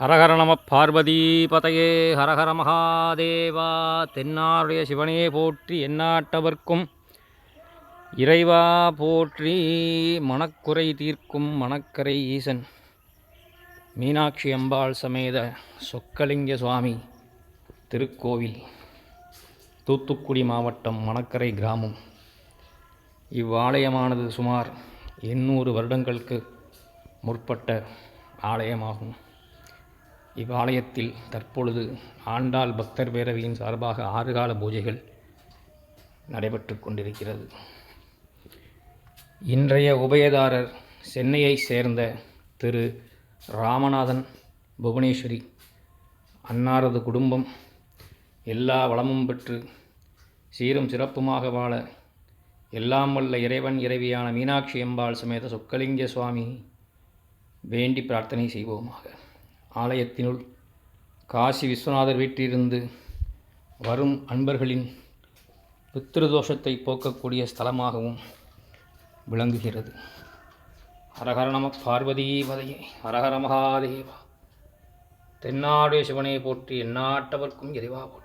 ஹரஹர நம பார்வதி பதையே ஹரஹர மகாதேவா தென்னாருடைய சிவனையே போற்றி எந்நாட்டவர்க்கும் இறைவா போற்றி மனக்குறை தீர்க்கும் மணக்கரை ஈசன். மீனாட்சி அம்பாள் சமேத சொக்கலிங்க சுவாமி திருக்கோவில் தூத்துக்குடி மாவட்டம் மணக்கரை கிராமம். இவ்வாலயமானது சுமார் எண்ணூறு வருடங்களுக்கு முற்பட்ட ஆலயமாகும். இவ்வாலயத்தில் தற்பொழுது ஆண்டாள் பக்தர் பேரவையின் சார்பாக ஆறு கால பூஜைகள் நடைபெற்று கொண்டிருக்கிறது. இன்றைய உபயதாரர் சென்னையைச் சேர்ந்த திரு ராமநாதன் புவனேஸ்வரி அன்னாரது குடும்பம் எல்லா வளமும் பெற்று சீரும் சிறப்புமாக வாழ எல்லாம் வல்ல இறைவன் இறைவியான மீனாட்சி அம்பாள் சமேத சொக்கலிங்க சுவாமி வேண்டி பிரார்த்தனை செய்வோமாக. ஆலயத்தினுள் காசி விஸ்வநாதர் வீட்டிலிருந்து வரும் அன்பர்களின் பித்திருதோஷத்தை போக்கக்கூடிய ஸ்தலமாகவும் விளங்குகிறது. ஹரஹர நம பார்வதி பதையே ஹரஹர மகாதேவா. தென்னாடு சிவனை போற்றி எந்நாட்டவர்க்கும் எரிவா போற்றி.